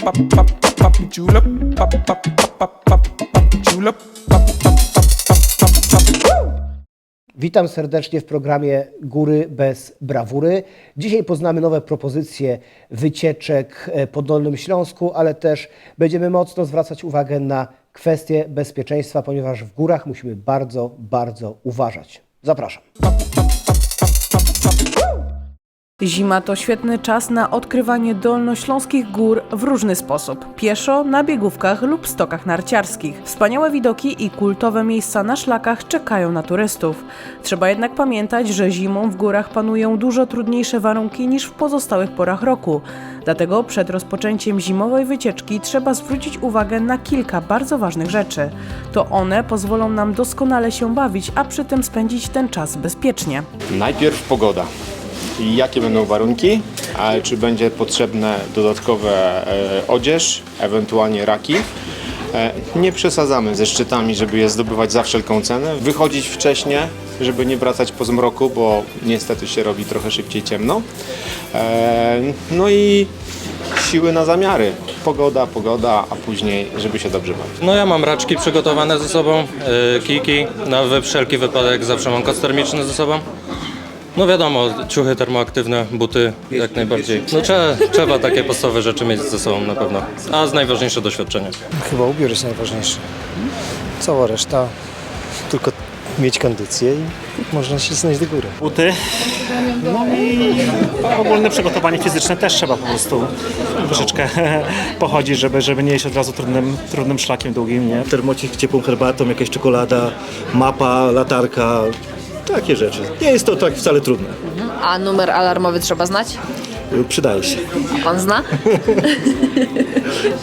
pop, julep, pop, pop, pop, pop, pop, pop, julep, pop, pop, pop, pop, pop, pop. Witam serdecznie w programie Góry bez brawury. Dzisiaj poznamy nowe propozycje wycieczek e, po Dolnym Śląsku, ale też będziemy mocno zwracać uwagę na kwestie bezpieczeństwa, ponieważ w górach musimy bardzo, bardzo uważać. Zapraszam. Zima to świetny czas na odkrywanie dolnośląskich gór w różny sposób. Pieszo, na biegówkach lub stokach narciarskich. Wspaniałe widoki i kultowe miejsca na szlakach czekają na turystów. Trzeba jednak pamiętać, że zimą w górach panują dużo trudniejsze warunki niż w pozostałych porach roku. Dlatego przed rozpoczęciem zimowej wycieczki trzeba zwrócić uwagę na kilka bardzo ważnych rzeczy. To one pozwolą nam doskonale się bawić, a przy tym spędzić ten czas bezpiecznie. Najpierw pogoda. Jakie będą warunki, czy będzie potrzebne dodatkowe e, odzież, ewentualnie raki. E, nie przesadzamy ze szczytami, żeby je zdobywać za wszelką cenę. Wychodzić wcześnie, żeby nie wracać po zmroku, bo niestety się robi trochę szybciej ciemno. E, no i siły na zamiary. Pogoda, pogoda, a później, żeby się dobrze bawić. No ja mam raczki przygotowane ze sobą, kijki, na wy- wszelki wypadek zawsze mam koc termiczny ze sobą. No wiadomo, ciuchy termoaktywne, buty jak najbardziej. No trzeba, trzeba takie podstawowe rzeczy mieć ze sobą na pewno. A z najważniejsze doświadczenie. Chyba ubiór jest najważniejszy. Cała reszta tylko mieć kondycję i można się znaleźć do góry. buty. No i ogólne przygotowanie fizyczne też trzeba po prostu troszeczkę pochodzić, żeby, żeby nie iść od razu trudnym, trudnym szlakiem długim, nie? termocik ciepłą herbatą, jakaś czekolada, mapa, latarka, takie rzeczy. Nie jest to tak wcale trudne. A numer alarmowy trzeba znać? Przydaje się. A pan zna?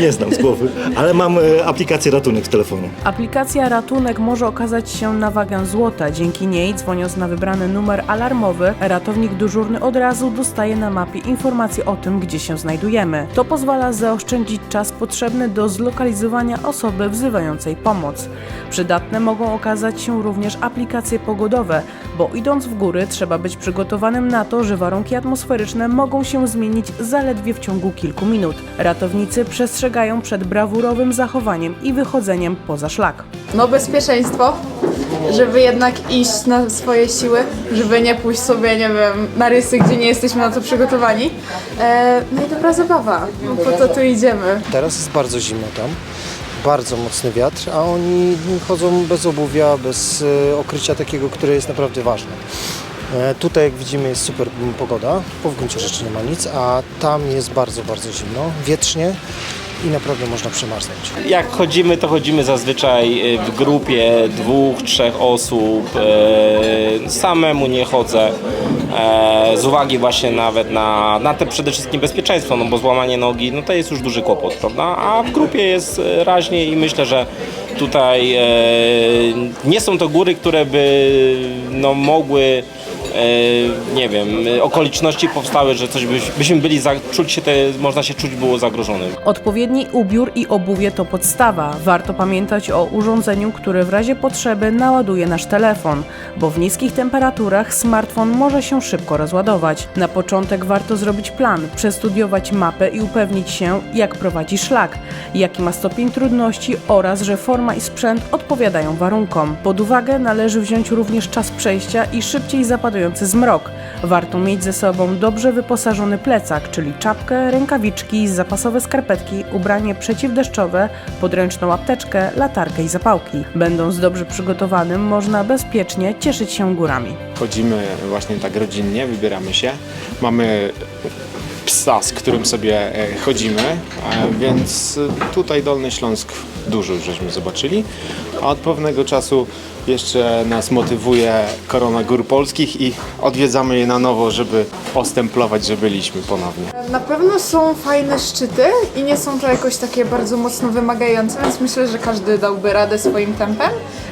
Nie znam z głowy, ale mam e, aplikację ratunek z telefonu. Aplikacja Ratunek może okazać się na wagę złota. Dzięki niej, dzwoniąc na wybrany numer alarmowy, ratownik dyżurny od razu dostaje na mapie informacje o tym, gdzie się znajdujemy. To pozwala zaoszczędzić czas potrzebny do zlokalizowania osoby wzywającej pomoc. Przydatne mogą okazać się również aplikacje pogodowe, bo idąc w góry trzeba być przygotowanym na to, że warunki atmosferyczne mogą się zmienić zaledwie w ciągu kilku minut. Ratownicy przestrzegają przed brawurowym zachowaniem i wychodzeniem poza szlak. No bezpieczeństwo, żeby jednak iść na swoje siły, żeby nie pójść sobie, nie wiem, na rysy, gdzie nie jesteśmy na to przygotowani. E, no i dobra zabawa, no po to tu idziemy. Teraz jest bardzo zimno tam, bardzo mocny wiatr, a oni chodzą bez obuwia, bez e, okrycia takiego, które jest naprawdę ważne. E, Tutaj, jak widzimy, jest super pogoda, bo w gruncie rzeczy nie ma nic, a tam jest bardzo, bardzo zimno, wietrznie i naprawdę można przemarznąć. Jak chodzimy, to chodzimy zazwyczaj y, w grupie dwóch, trzech osób. e, Samemu nie chodzę. e, Z uwagi właśnie nawet na, na te przede wszystkim bezpieczeństwo, no bo złamanie nogi no to jest już duży kłopot, prawda? A w grupie jest e, raźniej i myślę, że tutaj e, nie są to góry, które by no, mogły e, nie wiem, okoliczności powstały, że coś byś, byśmy byli, za, czuć się te, można się czuć było zagrożonym. Odpowiedni ubiór i obuwie to podstawa. Warto pamiętać o urządzeniu, które w razie potrzeby naładuje nasz telefon, bo w niskich temperaturach smartfon może się szybko rozładować. Na początek warto zrobić plan, przestudiować mapę i upewnić się, jak prowadzi szlak, jaki ma stopień trudności oraz, że forma i sprzęt odpowiadają warunkom. Pod uwagę należy wziąć również czas przejścia i szybciej zapadający zmrok. Warto mieć ze sobą dobrze wyposażony plecak, czyli czapkę, rękawiczki, zapasowe skarpetki, ubranie przeciwdeszczowe, podręczną apteczkę, latarkę i zapałki. Będąc dobrze przygotowanym, można bezpiecznie cieszyć się górami. Chodzimy właśnie tak rodzinnie, wybieramy się. Mamy psa, z którym sobie e, chodzimy, więc tutaj Dolny Śląsk dużo już żeśmy zobaczyli. A od pewnego czasu jeszcze nas motywuje Korona Gór Polskich i odwiedzamy je na nowo, żeby ostemplować, że byliśmy ponownie. Na pewno są fajne szczyty i nie są to jakoś takie bardzo mocno wymagające, więc myślę, że każdy dałby radę swoim tempem.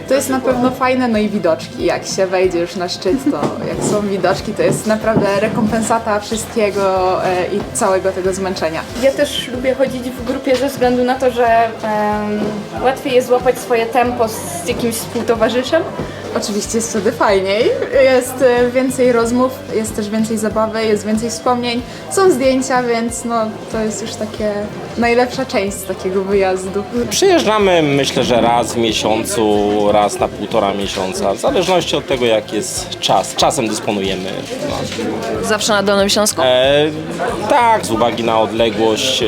To jest na pewno fajne, no i widoczki. Jak się wejdzie już na szczyt, to jak są widoczki, to jest naprawdę rekompensata wszystkiego e, i całego tego zmęczenia. Ja też lubię chodzić w grupie ze względu na to, że em, Łatwiej jest złapać swoje tempo z jakimś współtowarzyszem? Oczywiście jest wtedy fajniej, jest e, więcej rozmów, jest też więcej zabawy, jest więcej wspomnień, są zdjęcia, więc no to jest już takie najlepsza część takiego wyjazdu. Przyjeżdżamy myślę, że raz w miesiącu, raz na półtora miesiąca, w zależności od tego jak jest czas. Czasem dysponujemy. No. Zawsze na Dolnym Śląsku? E, tak, z uwagi na odległość e,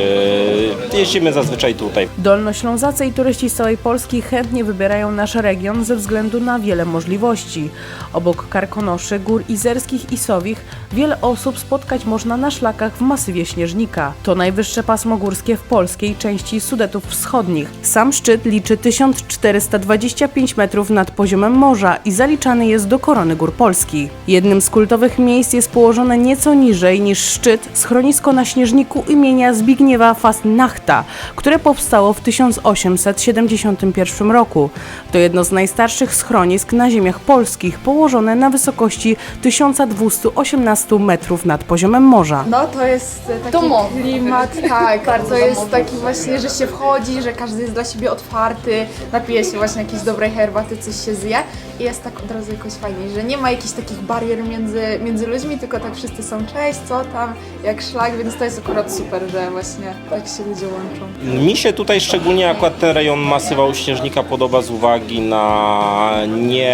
jeździmy zazwyczaj tutaj. Dolnoślązacy i turyści z całej Polski chętnie wybierają nasz region ze względu na wiele możliwości. Obok Karkonoszy, Gór Izerskich i Sowich wiele osób spotkać można na szlakach w masywie Śnieżnika. To najwyższe pasmo górskie w polskiej części Sudetów Wschodnich. Sam szczyt liczy 1425 metrów nad poziomem morza i zaliczany jest do korony gór Polski. Jednym z kultowych miejsc jest położone nieco niżej niż szczyt schronisko na Śnieżniku imienia Zbigniewa Fasnachta, które powstało w 1871 roku. To jedno z najstarszych schronisk na ziemiach polskich, położone na wysokości 1218 metrów nad poziomem morza. No to jest e, taki Domowy. klimat, tak, Bardzo to jest domowy. taki właśnie, że się wchodzi, że każdy jest dla siebie otwarty, napije się właśnie jakiejś dobrej herbaty, coś się zje i jest tak od razu jakoś fajniej, że nie ma jakichś takich barier między, między ludźmi, tylko tak wszyscy są cześć, co tam, jak szlak, więc to jest akurat super, że właśnie tak się ludzie łączą. Mi się tutaj szczególnie akurat ten rejon masywa u Śnieżnika podoba z uwagi na nie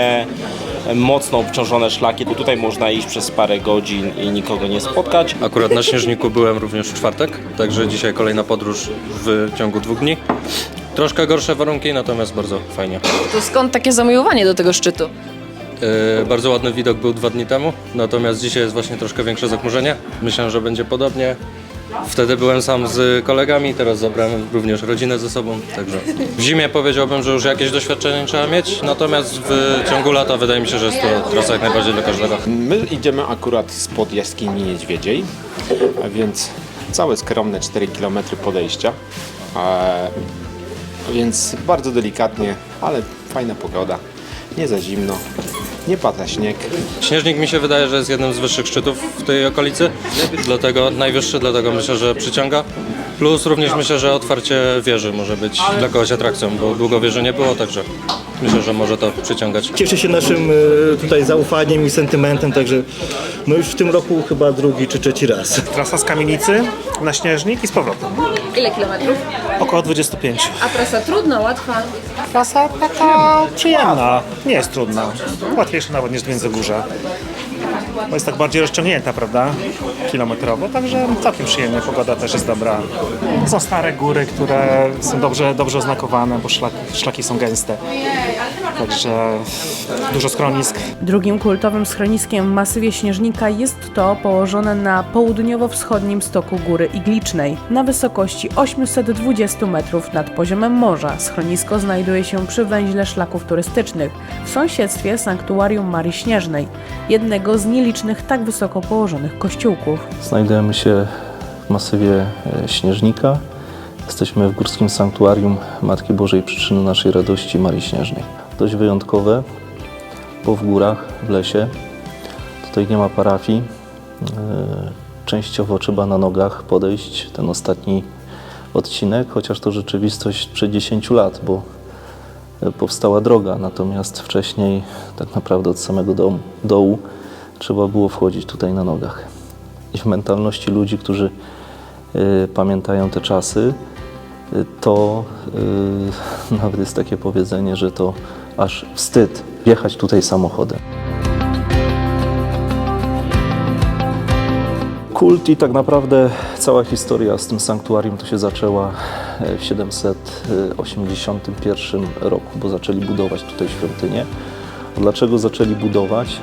mocno obciążone szlaki. Tu tutaj można iść przez parę godzin i nikogo nie spotkać. Akurat na Śnieżniku byłem również w czwartek, także dzisiaj kolejna podróż w ciągu dwóch dni. Troszkę gorsze warunki, natomiast bardzo fajnie. To skąd takie zamiłowanie do tego szczytu? Yy, bardzo ładny widok był dwa dni temu, natomiast dzisiaj jest właśnie troszkę większe zachmurzenie. Myślę, że będzie podobnie. Wtedy byłem sam z kolegami, teraz zabrałem również rodzinę ze sobą, także w zimie powiedziałbym, że już jakieś doświadczenie trzeba mieć, natomiast w ciągu lata wydaje mi się, że jest to trasa jak najbardziej dla każdego. My idziemy akurat spod jaskini Niedźwiedziej, a więc całe skromne 4 km podejścia. E, więc bardzo delikatnie, ale fajna pogoda. Nie za zimno, nie pada śnieg. Śnieżnik mi się wydaje, że jest jednym z wyższych szczytów w tej okolicy, dlatego najwyższy, dlatego myślę, że przyciąga. Plus również myślę, że otwarcie wieży może być dla kogoś atrakcją, bo długo wieży nie było, także myślę, że może to przyciągać. Cieszę się naszym e, tutaj zaufaniem i sentymentem, także no już w tym roku chyba drugi czy trzeci raz. Trasa z Kamienicy na Śnieżnik i z powrotem. Ile kilometrów? Około 25. A trasa trudna, łatwa? Trasa taka przyjemna, nie jest trudna. Łatwiejsza nawet niż w Międzygórze. Bo jest tak bardziej rozciągnięta, prawda? Kilometrowo, także całkiem przyjemnie, pogoda też jest dobra. Są stare góry, które są dobrze, dobrze oznakowane, bo szlaki, szlaki są gęste. Także dużo schronisk. Drugim kultowym schroniskiem w masywie Śnieżnika jest to położone na południowo-wschodnim stoku Góry Iglicznej, na wysokości 820 metrów nad poziomem morza. Schronisko znajduje się przy węźle szlaków turystycznych, w sąsiedztwie sanktuarium Marii Śnieżnej, jednego z nielicznych tak wysoko położonych kościółków. Znajdujemy się w masywie e, Śnieżnika. Jesteśmy w Górskim Sanktuarium Matki Bożej Przyczyny Naszej Radości Marii Śnieżnej. Dość wyjątkowe, bo w górach, w lesie. Tutaj nie ma parafii. E, Częściowo trzeba na nogach podejść ten ostatni odcinek, chociaż to rzeczywistość sprzed 10 lat, bo e, powstała droga, natomiast wcześniej tak naprawdę od samego domu, dołu trzeba było wchodzić tutaj na nogach. I w mentalności ludzi, którzy y, pamiętają te czasy, y, to y, nawet jest takie powiedzenie, że to aż wstyd jechać tutaj samochodem. Kult i tak naprawdę cała historia z tym sanktuarium to się zaczęła e, w 781 roku, bo zaczęli budować tutaj świątynię. Dlaczego zaczęli budować?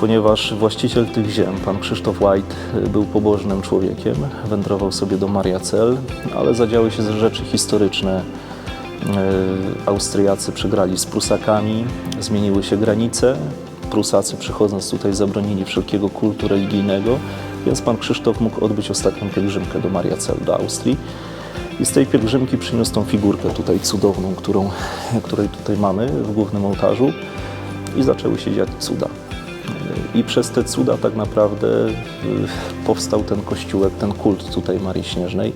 Ponieważ właściciel tych ziem, pan Krzysztof White, e, był pobożnym człowiekiem, wędrował sobie do Mariacel, ale zadziały się rzeczy historyczne. E, Austriacy przegrali z Prusakami, zmieniły się granice. Prusacy przychodząc tutaj zabronili wszelkiego kultu religijnego, więc pan Krzysztof mógł odbyć ostatnią pielgrzymkę do Mariacel, do Austrii. I z tej pielgrzymki przyniósł tą figurkę tutaj cudowną, którą, której tutaj mamy w głównym ołtarzu i zaczęły się dziać cuda. I przez te cuda tak naprawdę y, powstał ten kościółek, ten kult tutaj Marii Śnieżnej.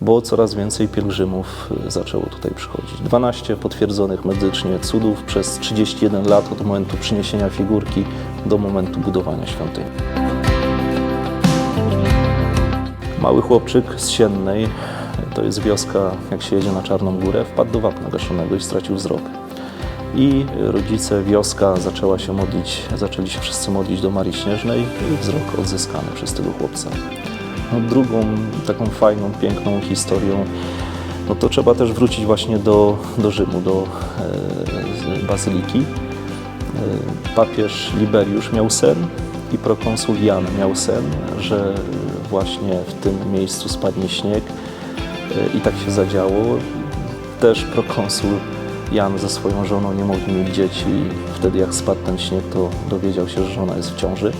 Bo coraz więcej pielgrzymów y, zaczęło tutaj przychodzić. 12 potwierdzonych medycznie cudów przez 31 lat od momentu przyniesienia figurki do momentu budowania świątyni. Mały chłopczyk z Siennej, to jest wioska, jak się jedzie na Czarną Górę, wpadł do wapna gasionego i stracił wzrok. I rodzice, wioska zaczęła się modlić, zaczęli się wszyscy modlić do Marii Śnieżnej i wzrok odzyskany przez tego chłopca. No, drugą taką fajną, piękną historią, no to trzeba też wrócić właśnie do, do Rzymu, do e, bazyliki. E, papież Liberiusz miał sen i prokonsul Jan miał sen, że właśnie w tym miejscu spadnie śnieg e, i tak się zadziało. Też prokonsul Jan ze swoją żoną nie mogli mieć dzieci i wtedy jak spadł ten śnieg, to dowiedział się, że żona jest w ciąży.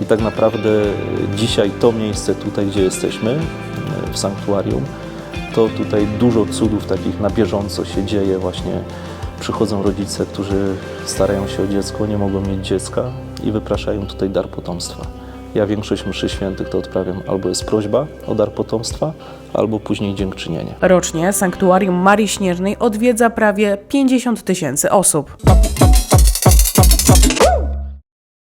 I tak naprawdę dzisiaj to miejsce tutaj, gdzie jesteśmy, e, w sanktuarium, to tutaj dużo cudów takich na bieżąco się dzieje. Właśnie przychodzą rodzice, którzy starają się o dziecko, nie mogą mieć dziecka i wypraszają tutaj dar potomstwa. Ja większość mszy świętych to odprawiam albo jest prośba o dar potomstwa, albo później dziękczynienie. Rocznie sanktuarium Marii Śnieżnej odwiedza prawie 50 tysięcy osób.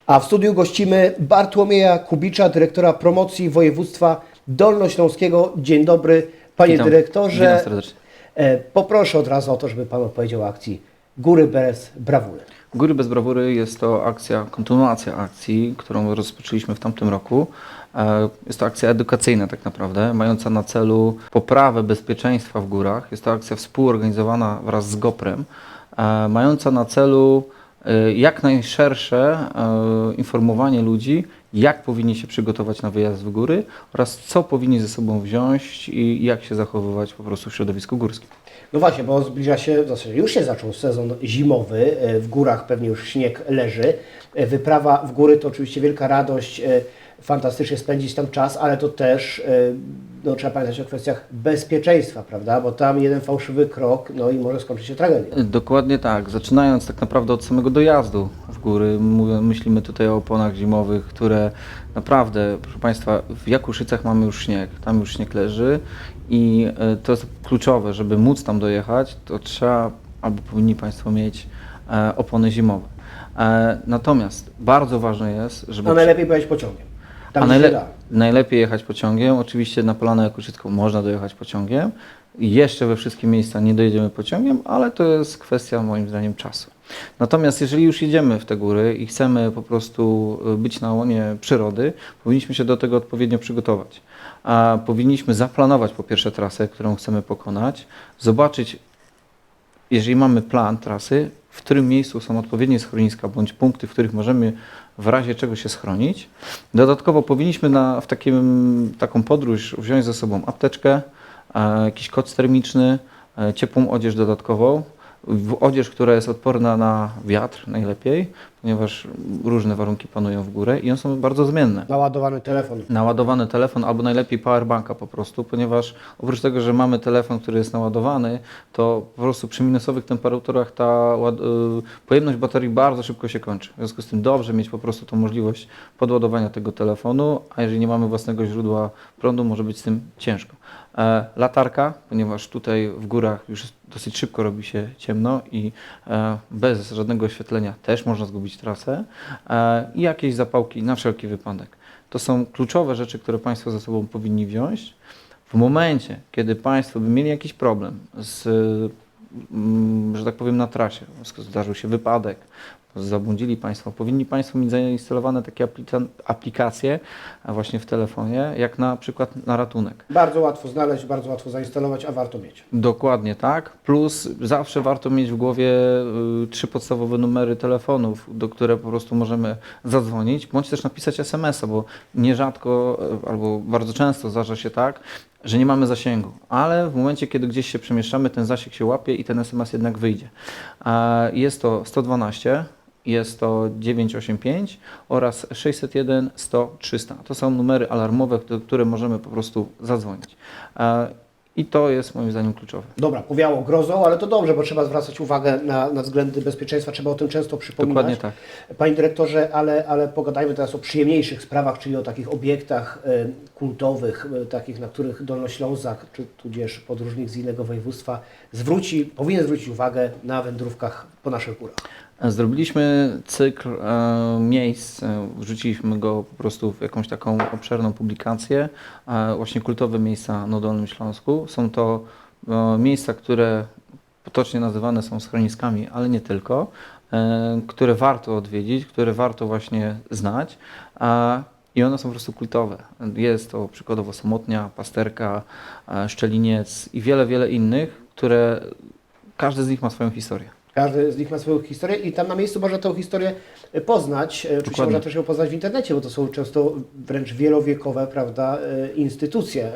A w studiu gościmy Bartłomieja Kubicza, dyrektora promocji województwa dolnośląskiego. Dzień dobry, panie Witam. dyrektorze. Witam serdecznie. E, Poproszę od razu o to, żeby pan opowiedział o akcji Góry bez brawury. Góry bez brawury jest to akcja, kontynuacja akcji, którą rozpoczęliśmy w tamtym roku. E, Jest to akcja edukacyjna tak naprawdę, mająca na celu poprawę bezpieczeństwa w górach. Jest to akcja współorganizowana wraz z GOPRem, e, mająca na celu jak najszersze e, informowanie ludzi, jak powinni się przygotować na wyjazd w góry oraz co powinni ze sobą wziąć i jak się zachowywać po prostu w środowisku górskim. No właśnie, bo zbliża się, już się zaczął sezon zimowy, e, w górach pewnie już śnieg leży. E, Wyprawa w góry to oczywiście wielka radość, e, fantastycznie spędzić tam czas, ale to też no, trzeba pamiętać o kwestiach bezpieczeństwa, prawda? Bo tam jeden fałszywy krok, no i może skończyć się tragedią. Dokładnie tak. Zaczynając tak naprawdę od samego dojazdu w góry, myślimy tutaj o oponach zimowych, które naprawdę, proszę Państwa, w Jakuszycach mamy już śnieg, tam już śnieg leży i e, to jest kluczowe, żeby móc tam dojechać, to trzeba albo powinni Państwo mieć e, opony zimowe. E, Natomiast bardzo ważne jest, żeby... A najlepiej pojechać pociągiem. Tam A najle- najlepiej jechać pociągiem. Oczywiście na Polanę Jakuszycką można dojechać pociągiem. Jeszcze we wszystkie miejsca nie dojedziemy pociągiem, ale to jest kwestia moim zdaniem czasu. Natomiast jeżeli już jedziemy w te góry i chcemy po prostu być na łonie przyrody, powinniśmy się do tego odpowiednio przygotować. Powinniśmy zaplanować po pierwsze trasę, którą chcemy pokonać, zobaczyć jeżeli mamy plan trasy, w którym miejscu są odpowiednie schroniska bądź punkty, w których możemy w razie czego się schronić. Dodatkowo powinniśmy na, w takim, taką podróż wziąć ze sobą apteczkę, e, jakiś koc termiczny, e, ciepłą odzież dodatkową, w odzież, która jest odporna na wiatr najlepiej, ponieważ różne warunki panują w górę i one są bardzo zmienne Naładowany telefon. naładowany telefon albo najlepiej powerbanka po prostu, ponieważ oprócz tego, że mamy telefon, który jest naładowany, to po prostu przy minusowych temperaturach ta y, pojemność baterii bardzo szybko się kończy. W związku z tym dobrze mieć po prostu tą możliwość podładowania tego telefonu, a jeżeli nie mamy własnego źródła prądu, może być z tym ciężko. E, latarka, ponieważ tutaj w górach już dosyć szybko robi się ciemno i e, bez żadnego oświetlenia też można zgubić trasę e, i jakieś zapałki na wszelki wypadek. To są kluczowe rzeczy, które Państwo ze sobą powinni wziąć. W momencie, kiedy Państwo by mieli jakiś problem z, mm, że tak powiem, na trasie, zdarzył się wypadek, zabłądzili Państwo, powinni Państwo mieć zainstalowane takie aplika- aplikacje właśnie w telefonie, jak na przykład na ratunek. Bardzo łatwo znaleźć, bardzo łatwo zainstalować, a warto mieć. Dokładnie tak. Plus zawsze warto mieć w głowie y, trzy podstawowe numery telefonów, do które po prostu możemy zadzwonić, bądź też napisać SMS-a, bo nierzadko y, albo bardzo często zdarza się tak, że nie mamy zasięgu, ale w momencie, kiedy gdzieś się przemieszczamy, ten zasięg się łapie i ten SMS jednak wyjdzie. Jest to 112, jest to 985 oraz 601 100 300. To są numery alarmowe, do które możemy po prostu zadzwonić. E, I to jest moim zdaniem kluczowe. Dobra, powiało grozą, ale to dobrze, bo trzeba zwracać uwagę na, na względy bezpieczeństwa, trzeba o tym często przypominać. Dokładnie tak. Panie dyrektorze, ale, ale pogadajmy teraz o przyjemniejszych sprawach, czyli o takich obiektach e, kultowych, e, takich, na których Dolnoślązak, czy tudzież podróżnik z innego województwa zwróci, powinien zwrócić uwagę na wędrówkach po naszych górach. Zrobiliśmy cykl e, miejsc, e, wrzuciliśmy go po prostu w jakąś taką obszerną publikację, e, właśnie kultowe miejsca na Dolnym Śląsku. Są to miejsca, które potocznie nazywane są schroniskami, ale nie tylko, które warto odwiedzić, które warto właśnie znać. I one są po prostu kultowe. Jest to przykładowo Samotnia, Pasterka, Szczeliniec i wiele, wiele innych, które każdy z nich ma swoją historię. Każdy z nich ma swoją historię i tam na miejscu można tę historię e, poznać. E, Oczywiście można też ją poznać w internecie, bo to są często wręcz wielowiekowe prawda, e, instytucje.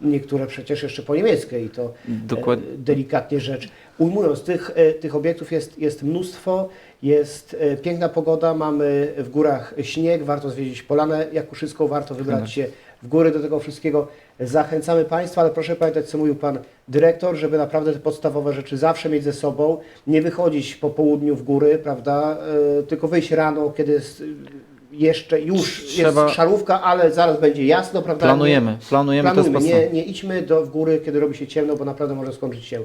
Niektóre przecież jeszcze po niemieckiej i to Dokładnie. delikatnie rzecz ujmując. Tych, tych obiektów jest, jest mnóstwo, jest piękna pogoda, mamy w górach śnieg, warto zwiedzić Polanę Jakuszycką, warto wybrać się w góry do tego wszystkiego. Zachęcamy Państwa, ale proszę pamiętać, co mówił Pan Dyrektor, żeby naprawdę te podstawowe rzeczy zawsze mieć ze sobą, nie wychodzić po południu w góry, prawda, e, tylko wyjść rano, kiedy jest, jeszcze już Trzeba- jest szarówka, ale zaraz będzie jasno, prawda? Planujemy, planujemy to Planujmy, z nie, nie idźmy do, w góry, kiedy robi się ciemno, bo naprawdę może skończyć się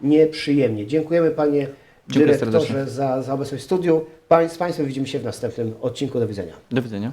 nieprzyjemnie. Dziękujemy Panie Dziękuję Dyrektorze serdecznie. za, za obecność w studiu. Pań, z Państwem widzimy się w następnym odcinku. Do widzenia. Do widzenia.